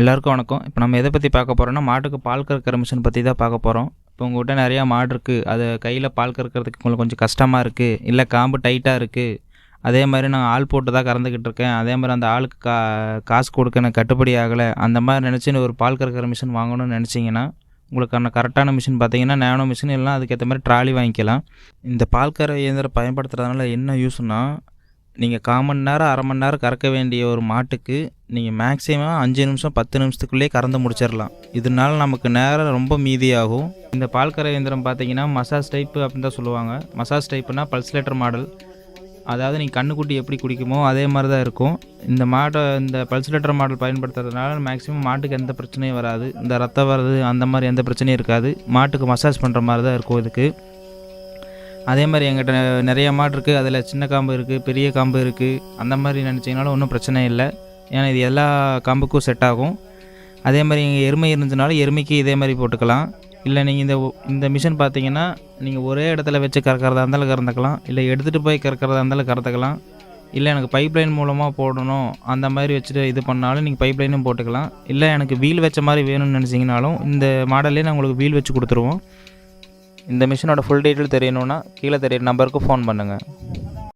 எல்லாருக்கும் வணக்கம். இப்போ நம்ம எதை பற்றி பார்க்க போகிறோம்னா மாட்டுக்கு பால் கறக்கிற மிஷின் பற்றி தான் பார்க்க போகிறோம் இப்போ உங்கள்கிட்ட நிறையா மாடு இருக்குது அது கையில் பால் கறக்கிறதுக்கு உங்களுக்கு கொஞ்சம் கஷ்டமாக இருக்குது இல்லை காம்பு டைட்டாக இருக்குது அதே மாதிரி நான் ஆள் போட்டு தான் கறந்துக்கிட்டு இருக்கேன். அதே மாதிரி அந்த ஆளுக்கு கா காசு கொடுக்க எனக்கு கட்டுப்படி ஆகலை. அந்த மாதிரி நினச்சி ஒரு பால் கறக்கிற மிஷின் வாங்கணும்னு நினச்சிங்கன்னா உங்களுக்கான கரெக்டான மிஷின் பார்த்தீங்கன்னா நேனோ மிஷின் இல்லைனா அதுக்கேற்ற மாதிரி ட்ராலி வாங்கிக்கலாம். இந்த பால் கற இயந்திரம் பயன்படுத்துறதுனால என்ன யூஸ்னால் நீங்கள் கால் மணி நேரம் அரை மணி நேரம் கறக்க வேண்டிய ஒரு மாட்டுக்கு நீங்கள் மேக்ஸிமம் அஞ்சு நிமிஷம் பத்து நிமிஷத்துக்குள்ளேயே கறந்து முடிச்சிடலாம். இதனால நமக்கு நேரம் ரொம்ப மீதியாகும். இந்த பால் கரை இயந்திரம் பார்த்தீங்கன்னா மசாஜ் டைப்பு அப்படின்னு தான் சொல்லுவாங்க. மசாஜ் டைப்புனா பல்ஸ்லேட்டர் மாடல் அதாவது நீங்கள் கண்ணுக்குட்டி எப்படி குடிக்குமோ அதே மாதிரி தான் இருக்கும். இந்த மாட்டை இந்த பல்ஸ்லேட்டர் மாடல் பயன்படுத்துறதுனால மேக்ஸிமம் மாட்டுக்கு எந்த பிரச்சனையும் வராது. இந்த ரத்தம் வர்றது அந்த மாதிரி எந்த பிரச்சனையும் இருக்காது. மாட்டுக்கு மசாஜ் பண்ணுற மாதிரி தான் இருக்கும் இதுக்கு. அதே மாதிரி எங்கிட்ட நிறைய மாடு இருக்குது அதில் சின்ன காம்பு இருக்குது பெரிய காம்பு இருக்குது அந்த மாதிரி நினச்சிங்கனாலும் ஒன்றும் பிரச்சனை இல்லை. ஏன்னா இது எல்லா காம்புக்கும் செட் ஆகும். அதே மாதிரி இங்கே எருமை இருந்துச்சுனாலும் எருமைக்கு இதே மாதிரி போட்டுக்கலாம். இல்லை நீங்கள் இந்த இந்த மிஷின் பார்த்தீங்கன்னா நீங்கள் ஒரே இடத்துல வச்சு கறக்கிறதா இருந்தாலும் கறந்துக்கலாம். இல்லை எடுத்துகிட்டு போய் கறக்கிறதா இருந்தாலும் கறந்துக்கலாம். இல்லை எனக்கு பைப் லைன் மூலமாக போடணும். அந்த மாதிரி வச்சுட்டு இது பண்ணாலும் நீங்கள் பைப் லைனும் போட்டுக்கலாம். இல்லை எனக்கு வீல் வச்ச மாதிரி வேணும்னு நினச்சிங்கனாலும் இந்த மாடல்லே நான் உங்களுக்கு வீல் வச்சு கொடுத்துருவோம். இந்த மிஷினோட ஃபுல் டீட்டெயில் தெரியணுன்னா கீழே தெரியுற நம்பருக்கு ஃபோன் பண்ணுங்கள்